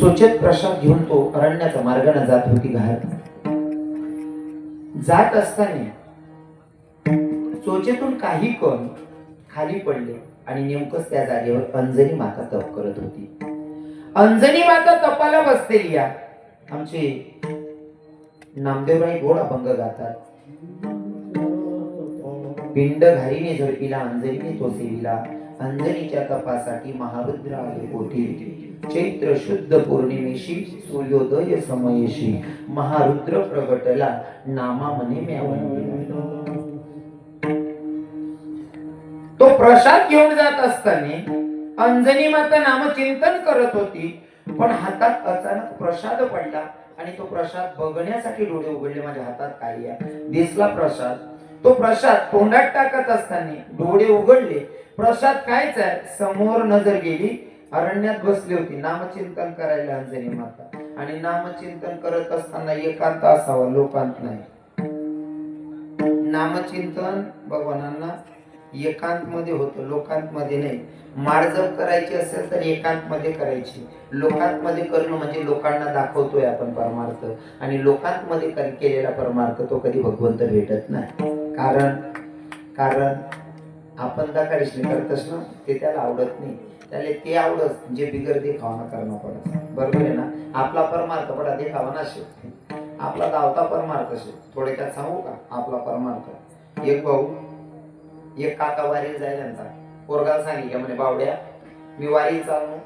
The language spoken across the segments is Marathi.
चोचेत प्रसाद घेऊन तो अरण्याचा मार्गाने जात होती घाट जात असताना चोचेतून काही कण खाली पडले आणि नेमकंच त्या जागेवर अंजनी माता तप करत होती. अंजनी माता तपाला बसलेली या. आमचे नामदेवराई गोड अभंग गातात. पिंड घारीने झडपिला अंजनीने तो सेविला. अंजनीच्या तपासाठी महारुद्र आले पोटी चैत्र शुद्ध पौर्णिमेशी सूर्योदय समयेशी महारुद्र प्रगटला नामा म्हणे तो प्रसाद घेऊन जात असताना अंजनी माता नामचिंतन करत होती पण हातात अचानक प्रसाद पडला आणि तो प्रसाद बघण्यासाठी डोळे उघडले. माझ्या हातात काय आहे. दिसला प्रसाद. तो प्रसाद तोंडात टाकत असताना डोळे उघडले. प्रसाद कायच आहे? समोर नजर गेली. अरण्यात बसली होती. नामचिंतन करायला अंजनी माता. आणि नामचिंतन करत असताना एकांत असावा लोकांत नाही. नामचिंतन भगवानांना एकांत मध्ये होतं लोकांत मध्ये नाही मार्जव करायची असेल तर एकांत मध्ये करायची. लोकांत मध्ये करणं म्हणजे लोकांना दाखवतोय आपण परमार्थ. आणि लोकांत मध्ये केलेला परमार्थ तो कधी भगवंत भेटत नाही. कारण कारण आपण दाखवायची करतस ना ते त्याला आवडत नाही. त्याला ते आवडत जे बिगर देखावा करणं पडत बरोबर आहे ना? आपला परमार्थ पडा देखावा नसेल आपला दावता परमार्थ थोडे थोडक्यात सांगू का? आपला परमार्थ. एक भाऊ एक काका वारी जायला त्यांचा पोरगाला सांगितलं म्हणे बावड्या मी वारी चालू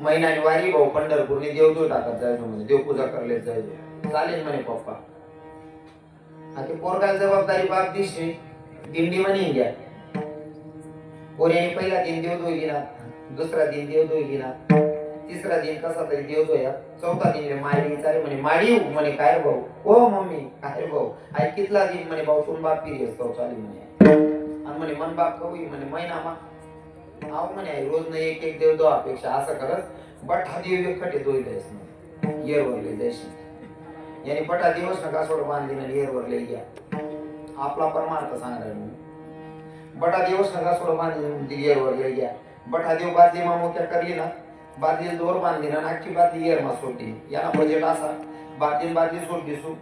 महिन्याने वारी भाऊ पंढरपूरने देवदूर टाकत जायचो म्हणजे देवपूजा करले जायचो. चालेल म्हणे पप्पा. आता पोरगाला जबाबदारी बाप दिसली. दिंडी म्हणे घ्या पोऱ्याने पहिला दिन देवदोय गेला दुसरा दिन देवदोय गेला तिसरा दिन कसा तरी देवदोया चौथा दिन म्हणजे मायरी विचारे म्हणे माळी म्हणे काय भाऊ? ओ मम्मी काय भाऊ? आई कितला दिन म्हणे भाऊ तुम बाप फिरी असतो चालेल म्हणे? आणि म्हणे मन बाप कवी म्हणे महिना मा. आव म्हणे आई रोज न एक एक देव दो अपेक्षा असं करत बठा देव एक खटे दोय जायस म्हणे. येरवर जायशी याने बठा दिवस ना कासोड बांधली आणि येरवर या. आपला परमार्थ सांगणार मी. बटा दिवस नका सोड बांधली येरवर लय घ्या बठा देव बादली मा मोक्या करली ना. बादली दोर बांधली ना अख्खी बादली येर मा सोडली याला बजेट असा. बादली बादली सोडली सू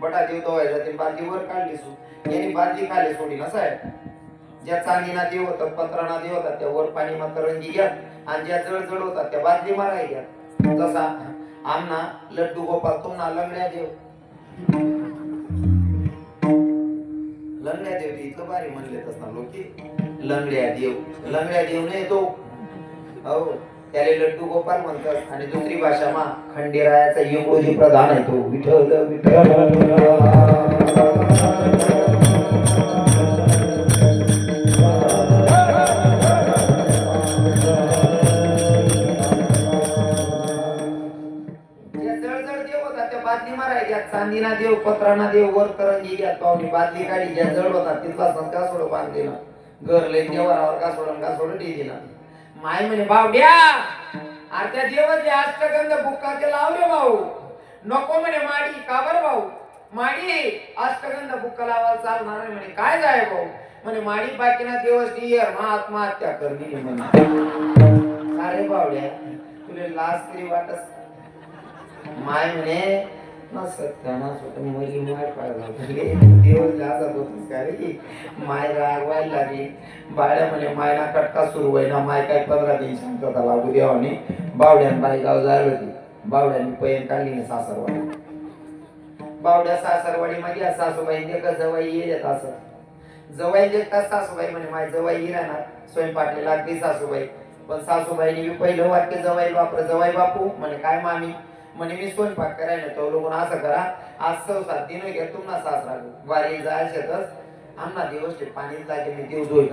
बटा देव दोवायला ते बादली वर काढली सु यानी बादली खाली सोडली ना साहेब? ज्या चांदीना देव होतात पत्राना देव होतात त्या वर पाणी मात्र रंगी घ्या. आणि ज्या जड जड होतात त्या बादली माराय घ्या. तसा आमना लड्डू गोपाल तुम्हाला लंगड्या देव. लंगड्या देव इतकं भारी म्हणले असणार लोक. लंगड्या देव. लंगड्या देव नाही तो. हो त्याला लड्डू गोपाल म्हणतात. आणि दुसरी भाषा मा खंडेरायाचा योगोजी प्रधान आहे तो. विठ्ठल विठ्ठल. पत्राना देव वर करंजी घ्या. पाहुणी बादली काढी ज्या जळ होता तिथला संस्कार सोड बांधले ना घर लय देवरावर का सोडून का सोडून टी दिला. माय म्हणे बावड्या अरे त्या देवाचे अष्टगंध बुक्काचे लाव रे भाऊ. नको म्हणे माडी का बरं भाऊ? माडी अष्टगंध बुक्का लावायला चालणार नाही म्हणे. काय जाय भाऊ? म्हणे माडी बाकीना दिवस डियर मा आत्महत्या करली म्हणे. अरे बावड्या? तुला लाज तरी वाटत? माय म्हणे ना सत्यानाश मुली माय पाहिला दिवस लाजत होतीस का रे माय रागवायला लागली बाळ्या म्हणे मायला कटका सुरू होई ना माय काय पंधरा दिन शांतता लागू देवाने बावड्यान बाई गाव जायला होती बावड्याने पैन काढली ना सासरवाडी बावड्या सासरवाडी मध्ये सासूबाई देखा जवाई येत असत जवाई देखता सासूबाई म्हणे माय जवाई राहणार स्वयंपाकले लागली सासूबाई पण सासूबाईने पहिलं वाक्य जवाई बापर जवाई बापू म्हणे काय मामी म्हणे मी स्वयंपाक करायला तो लोक असं करा. आज सव सात दिन घ्या तुम्हाला सासरा वारी जायचेतच आम्हाला दिवस ते पाणी जागे मी देव दोय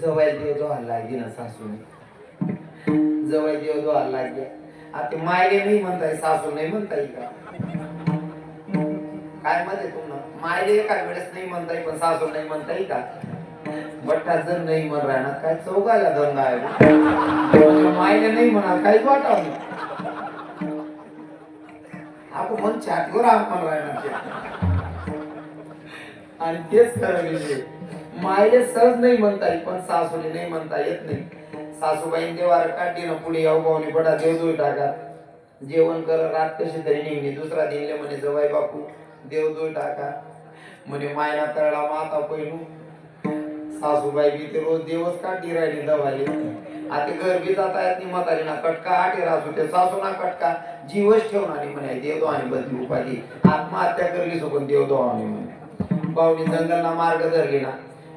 जवाई देव दोहायला लागली ना सासूने. जवळ देव दोहायला लागली. आता मायले नाही म्हणताय सासू नाही म्हणताय का काय म्हणते तुम्हाला मायले काय वेळेस नाही म्हणताय पण सासू नाही म्हणताय का? बट्टा जर नाही म्हण राहणार काय चौकायला धंदा आहे? मायने नाही म्हणा काहीच वाटाव नाही. आपण मन छातीवर आपण राहणार आणि तेच खरं म्हणजे, विषय मायले सहज नाही म्हणता येईल पण सासूने नाही म्हणता येत नाही. सासूबाईन देवार काढली ना पुढे याऊ भाऊने बडा देव दोय टाका. जेवण कर रात कशी तरी निघली दुसरा दिनले म्हणे जवाई बापू देव दोय टाका. म्हणे मायना तळला माता पहिलू सासूबाई बी ते रोज दिवस काठी राहिली दवाली. आता घर बी जाता येत नाही म्हातारी ना कटका आठ रासू ते सासू ना कटका. जीवच ठेवणार म्हणे देव आणि बदली उपाधी. आत्महत्या करली सोबत देव दोहाने म्हणे. पाहुणी जंगलना मार्ग धरली ना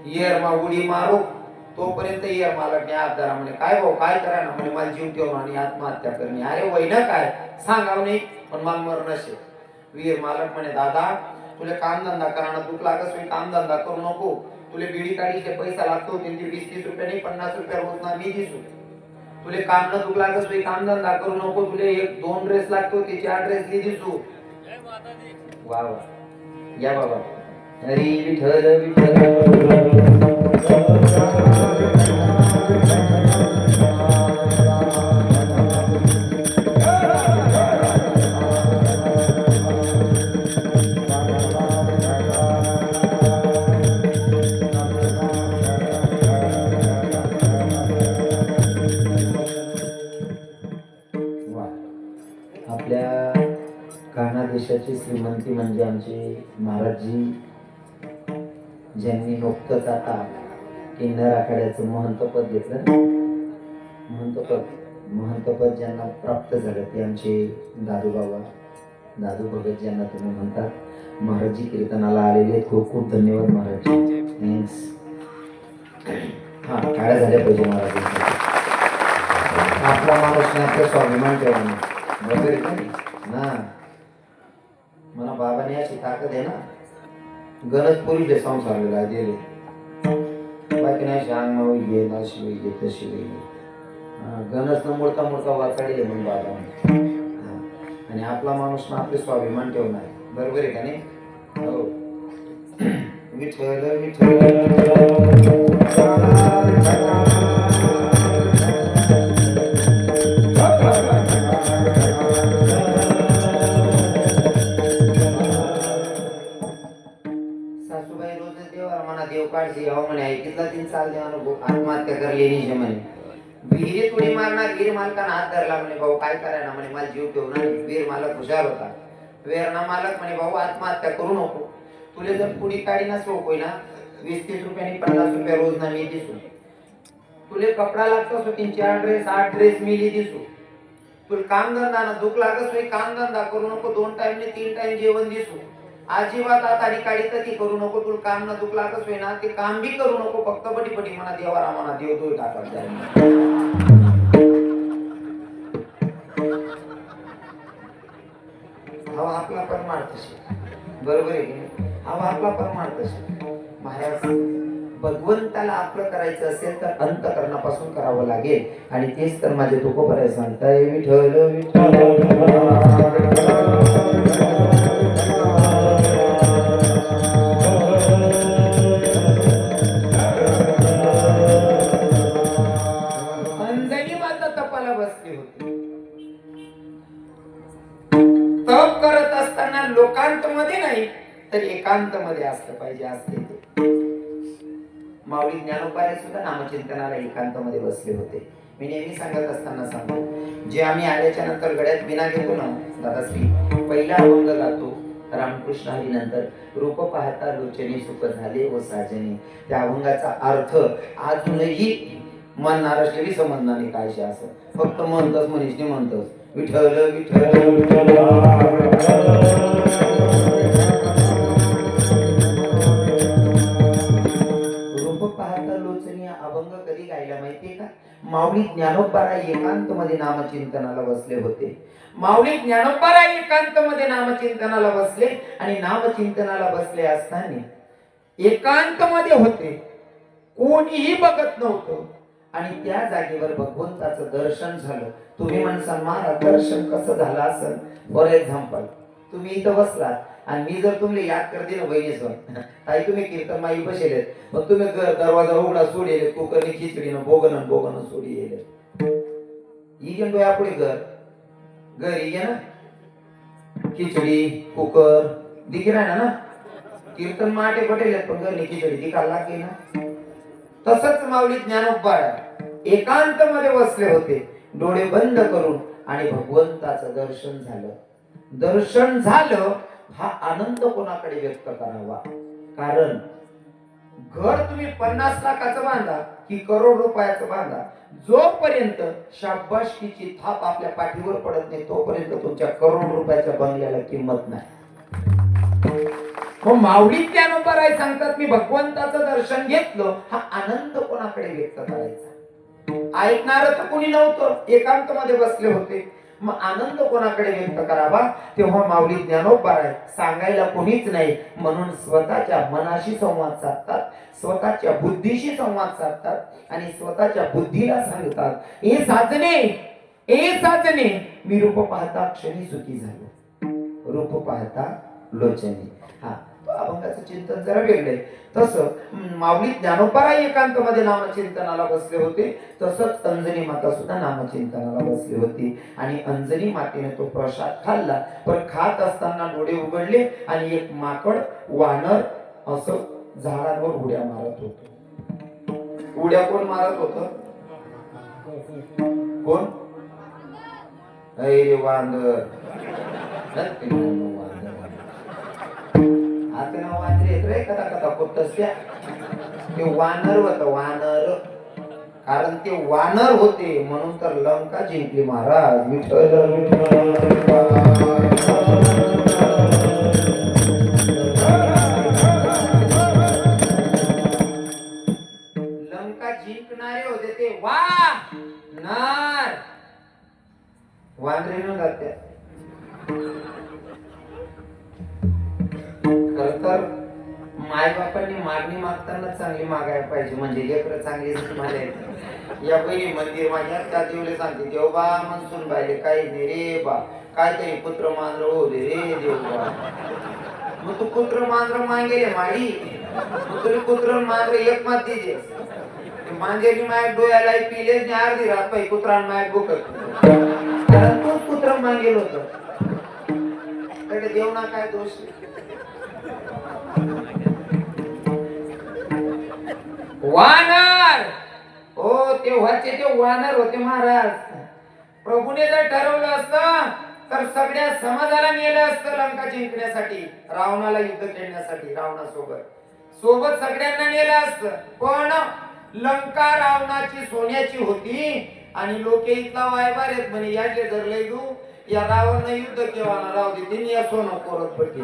येरमा उडी मारू तोपर्यंत येर मालक हात धरा म्हणे. काय भाऊ काय करा ना म्हणे मला जीव ठेवून आणि आत्महत्या करणे. अरे वय ना काय? सांगाव नाही पण मला मरण नसे वीर मालक म्हणे दादा तुला कामधंदा करा ना तुला कसं मी कामधंदा करू नको. तुले बिडी काढीचे पैसा लागतो त्यांची वीस तीस रुपये नाही पन्नास रुपये होत ना मी दिसू. तुले काम न तुला लागस काम धंदा करू नको तुले एक दोन ड्रेस लागतो ते चार ड्रेस मी दिसू. वा वा. या बाबा हरी विठल विठल आपल्या कान्हा देशाची श्रीमंती म्हणजे आमचे महाराजजी ज्यांनी नुकतंच आता किन्नर आखाड्याचं महंतपद घेतलं. महंतपद महंतपद ज्यांना प्राप्त झालं ते आमचे दादू बाबा दादू भगत ज्यांना तुम्ही म्हणतात. महाराजजी कीर्तनाला आलेले आहेत. खूप खूप धन्यवाद महाराज थँक्स हा काळ्या झाल्या पाहिजे महाराज आपला माणूस आपला स्वाभिमान ठेवा ना नाही? ना. मला बाबाने अशी ताकद आहे ना. गरज पुरीले संसाराला दिले. बाकी नाही अंग घे अशी वही घे तशी वही घे गणच न मोडता मोडता वाचाडी म्हणून बाबा आणि आपला माणूस ना आपले स्वाभिमान ठेवणार बरोबर आहे का नाही? हो. विठ्ठल सासूबाई म्हणा देव काढते यावं म्हणे ऐकितला तीन चाल देवा नको आत्महत्या करली नाही म्हणे. विहिरीत उडी मारणार? वीर मालकानं हात धरला म्हणे भाऊ काय करायला? म्हणे मला जीव ठेवणार वीर मालक हुशार होता. वेरणा मालक म्हणे भाऊ आत्महत्या करू नको. तुले जर पुढी काढी ना सोपय ना वीस तीस रुपयांनी पन्नास रुपया रोज ना मी दिसू. तुले कपडा लागतो सो तीन चार ड्रेस आठ ड्रेस मिली दिसू. तुला काम धंदा ना दुख लागत सोय काम धंदा करू नको दोन टाइम ने तीन टाइम जेवण दिसू. अजिबात आता आणि काढी तर ती करू नको तुला काम न दुख लागत होईना ते काम बी करू नको फक्त पटी पटी म्हणा देवा रामाना देव तो टाकत हवा आपला परमार्थ शे. बरोबर आहे हवा आपला परमार्थ शे. महाराज भगवंताला आपलं करायचं असेल तर अंतकरणापासून करावं लागेल. आणि तेच तर माझे तुकोबराय सांगताय. विठ्ठल विठ्ठल. एकांत मध्ये असलं पाहिजे असते माऊली ज्ञानोपाय सुद्धा नामचिंतनाला एकांत मध्ये बसले होते. मी नेहमी सांगत असताना सांगतो जे आम्ही आल्याच्यानंतर गड्यात विना घेतो ना दादाश्री पहिला अभंग गातो रामकृष्ण हरी नंतर रूप पाहता लोचने सुख झाले व साजने. त्या अभंगाचा अर्थ अजूनही मन असलेली समजणार नाही काय शे असं. फक्त म्हणतोस मनीषने म्हणतच विठ्ठल विठ्ठल. माऊली ज्ञानोबारा एकांत मध्ये नामचिंतनाला बसले होते. माऊली ज्ञानोबारा एकांत मध्ये नामचिंतनाला बसले आणि नामचिंतनाला बसले असताना एकांत मध्ये होते. कोणीही बघत नव्हतं. आणि त्या जागेवर भगवंताचं दर्शन झालं. तुम्ही म्हणसाल मला दर्शन कसं झालं असेल? फॉर एक्झाम्पल तुम्ही इथं बसलात. आणि मी जर तुम्ही याद करते ना बहिणीसवर ताई तुम्ही कीर्तन माई बसेलेत. मग तुम्ही दरवाजा उघडा सोडेले खिचडी न बोगन बोगन सोडी येले इगेन तो यापुढे घर. घर इगे ना. खिचडी कुकर. दिखे ना ना? कीर्तन माटे पटेल पण घर खिचडी दिखायला लागे ना. तसंच माऊली ज्ञानोबा एकांत मध्ये बसले होते. डोळे बंद करून आणि भगवंताचं दर्शन झालं. दर्शन झालं हा आनंद कोणाकडे व्यक्त करावा? कारण घर तुम्ही पन्नास लाखाचं बांधा की करोड रुपयाचं बांधा जोपर्यंत शाबाशकीची थाप आपल्या पाठीवर पडत नाही तोपर्यंत तुमच्या करोड रुपयाच्या बंगल्याला किंमत नाही. मग माऊली नंबर आहे सांगतात मी भगवंताचं दर्शन घेतलं हा आनंद कोणाकडे व्यक्त करायचा? ऐकणार तर कोणी नव्हतं एकांत मध्ये बसले होते. मग आनंद कोणाकडे व्यक्त करावा? तेव्हा माऊली ज्ञानोबा आहे सांगायला कोणीच नाही. म्हणून स्वतःच्या मनाशी संवाद साधतात. स्वतःच्या बुद्धीशी संवाद साधतात. आणि स्वतःच्या बुद्धीला सांगतात हे साधने हे साधने मी रूप पाहता क्षणी सुखी झालो. रूप पाहता लोचने. हा. अभंगाचं चिंतन जरा वेगळं तसं माऊली माऊली एकांत मध्ये नामचिंतनाला बसले होते. तसंच अंजनी माता सुद्धा नामचिंतनाला बसली होती. आणि अंजनी मातेने तो प्रसाद खाल्ला. पण खात असताना डोळे उघडले आणि एक माकड वानर असं झाडांवर उड्या मारत होत. उड्या कोण मारत होत? कोण? अरे वानर. नक्की नाव वांदर. कथा कथा त्या ते वानर होत वानर. कारण ते वानर होते म्हणून तर लंका जिंकली महाराज. विठ्ठल विठ्ठल. मागायला पाहिजे. म्हणजे लेकर चांगली म्हणाले या बहिणी मंदिर माझ्या त्या देवले सांगते देवबा मनसून बायले काही नाही रे बा. काहीतरी पुत्र मांजर हो दे रे देवबा मग तू पुत्र मांजर मागेले माडी मग पुत्र मांजर एक मात दिजे. मांजेली माय डोळ्याला पिले आणि अर्धी रात पाहिजे कुत्रान माय बुकत कारण तोच कुत्र मागेल होत. कडे देवना काय दोष? वानर! हो तेव्हाचे ते वानर होते महाराज. प्रभूने जर ठरवलं असतं तर सगळ्या समाजाला नेलं असतं लंका जिंकण्यासाठी रावणाला युद्ध खेळण्यासाठी रावणासोबत. सोबत सगळ्यांना नेलं असतं पण लंका रावणाची सोन्याची होती आणि लोक इथला वायबार आहेत म्हणे याचे धरले तू या रावण युद्ध केव्हा राहू दे या सोनं परत पडते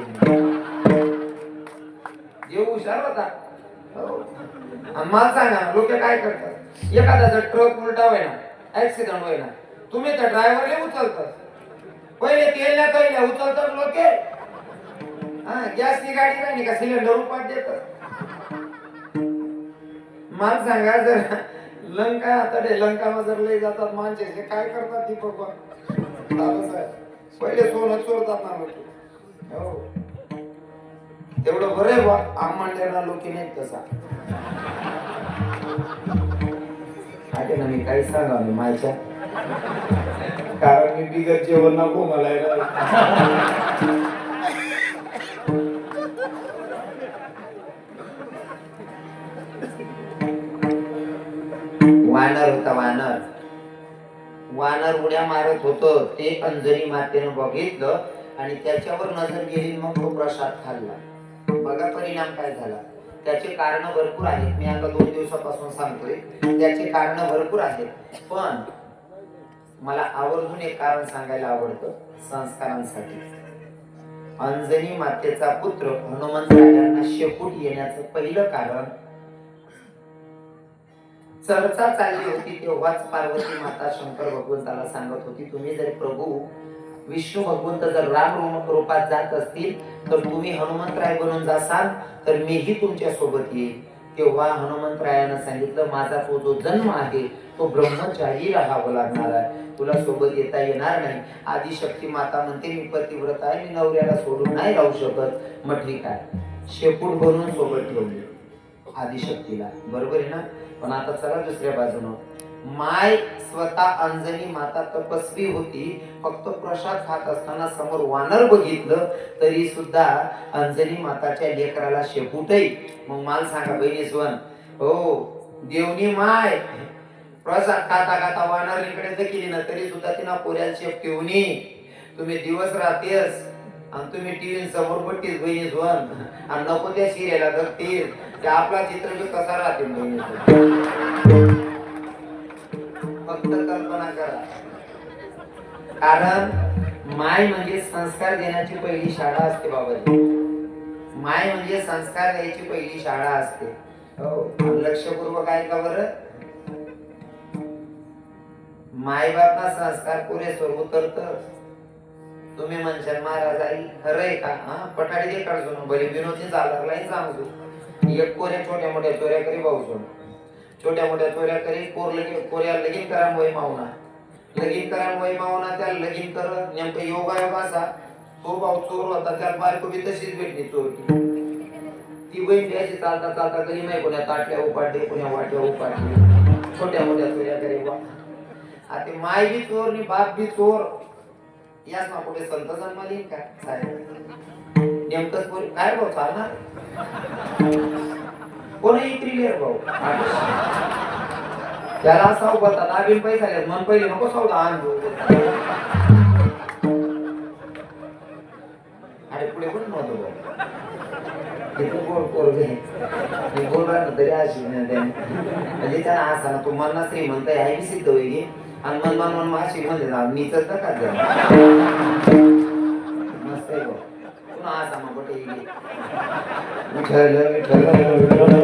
देव हुशार होता. हो. मला सांगा लोक काय करतात? एखाद्याचा ट्रक उलटा ना ऍक्सिडेंट होईना तुम्ही त्या ड्रायव्हरला उचलतात. पहिले केल्या तळल्या उचलतात लोक. हा गॅसची गाडी काय नाही का सिलेंडर उपाट देतात. मला सांगा जर लंका आता ते लंका जर लय जातात माणसे हे काय करतात ती पप्पा साहेब पहिले सोनं चोरतात ना लोक. हो. तेवढं बरे आहे बा आम्हाला लोक नाहीत तसा. आहे ना मी काही सांगा मी माझ्या कारण मी बिगर जेवण नको मला वानर होता वानर. वानर उड्या मारत होत ते अंजनी मातेनं बघितलं आणि त्याच्यावर नजर गेली मग तो प्रसाद खाल्ला. बघा परिणाम काय झाला. त्याचे कारण भरपूर आहेत. मी आता दोन दिवसापासून सांगतोय. त्याचे कारण भरपूर आहेत. पण मला आवर्जून एक कारण सांगायला आवडतं. संस्कारांसाठी. अंजनी मातेचा पुत्र हनुमंत राजांना शेपूट येण्याचं पहिलं कारण चर्चा चालली होती तेव्हाच पार्वती माता शंकर भगवंताला सांगत होती तुम्ही जर प्रभू विष्णू भगवंत जर राम रूप- रूपात जात असतील तर तुम्ही हनुमंतराय बनून जासाल तर मीही तुमच्यासोबत येईल तेव्हा हनुमंतरायानं सांगितलं माझा तो जो जन्म आहे तो ब्रह्मचारी राहावं लागणार आहे. तुला सोबत येता येणार नाही. आदिशक्ती माता म्हणते मी पतिव्रत आहे मी नवऱ्याला सोडून नाही राहू शकत. मग ठीक आहे. शेपूट बनवून सोबत ठेवली आदिशक्तीला. बरोबर आहे ना? पण आता चला दुसऱ्या बाजूनं. माय स्वतः अंजनी माता तपस्वी होती. फक्त प्रसाद खात असताना समोर वानर बघितलं तरी सुद्धा अंजनी माताच्या लेकराला शेपूटही मग माल सांगा बहिणी स्वन. हो देवनी माय. प्रसाद खाता खाता वानरीकडे जर केली ना तरी सुद्धा तिना पोऱ्याला शेप ठेवणी तुम्ही दिवस राहतेस आणि तुम्ही टीव्ही समोर बट्टीस बहिणी स्वन. आणि नको त्या शिरेला जगतील ते आपला चित्र कसा राहतील बहिणी फक्त कल्पना करा? कारण माय म्हणजे संस्कार देण्याची पहिली शाळा असते बाबा. माय म्हणजे संस्कार द्यायची पहिली शाळा असते. हो आणि लक्षपूर्वक ऐका बरं? माय बापना संस्कार स्वरूप उतरत तुम्ही म्हणशाल महाराज आई खरंय का? हा पठाडी दे काढतो बरी विनोदी चालरलाही सांगतो. एक कोऱ्या छोट्या मोठ्या चोऱ्या करी भाऊ छोट्या मोठ्या चोऱ्या करी पोर लगीन कोऱ्या लगीन करा वय मावना. लगीन करा वय मावना त्या लगीन कर. नेमकं योगा योग असा. तो भाऊ चोर होता त्याला बायको बी तशीच भेटली चोरी ती बहीण अशी चालता चालता कधी नाही कोण्या ताटल्या उपाडले कोण्या वाट्या उपाटे छोट्या मोठ्या चोऱ्या करी बा. आता माय बी चोर आणि बाप बी चोर याच ना कुठे संत जन्मली का? साहेब. नेमकंच काय भाऊ चालणार? कोणी इकली भाऊ. त्याला असा होता नाबिल पैसा आले मन पहिले नको सौदा आण अरे पुढे पण नव्हतो भाऊ? किती गोड तरी अशी म्हणजे त्याला असा तू मन्ना श्रीमंत आहे आई सिद्ध होईल आणि मन मन मन माशी म्हणजे ना मीच का मस्त आहे भाऊ. पुन्हा असा मग कुठे विठ्ठल विठ्ठल.